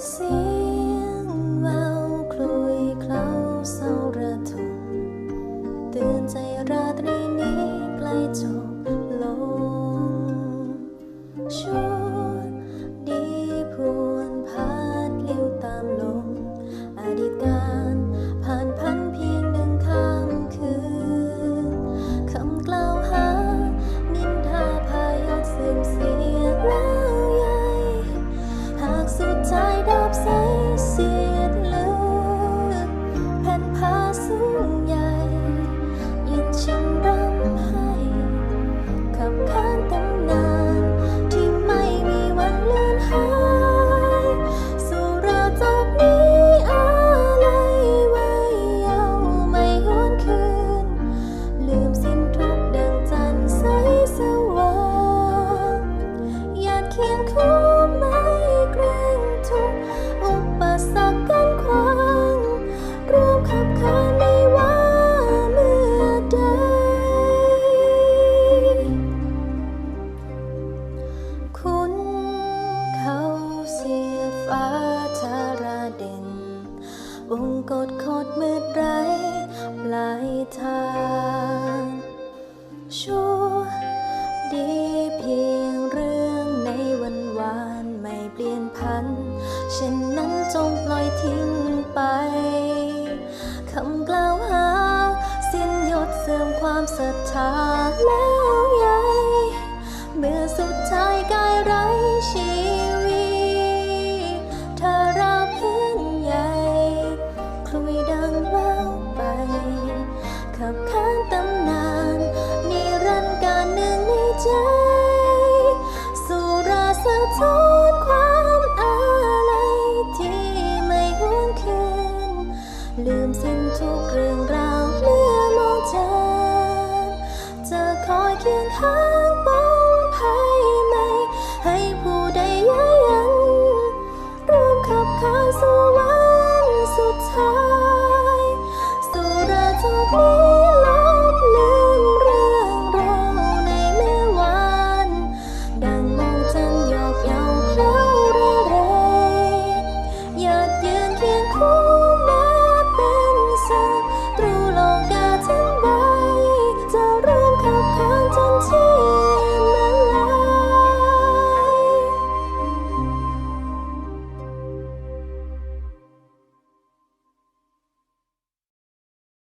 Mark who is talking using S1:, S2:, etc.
S1: เสียงแววคลุยเคล้าเศร้าระทมเตือนใจราตรีนี้ใกล้จบ บงกฎคดมืดไรปลายทางชูดีเพียงเรื่องในวันวานไม่เปลี่ยนพันฉันนั้นจงปล่อยทิ้งไปคำกล่าวหาสิ้นยดเสื่อมความศรัทธา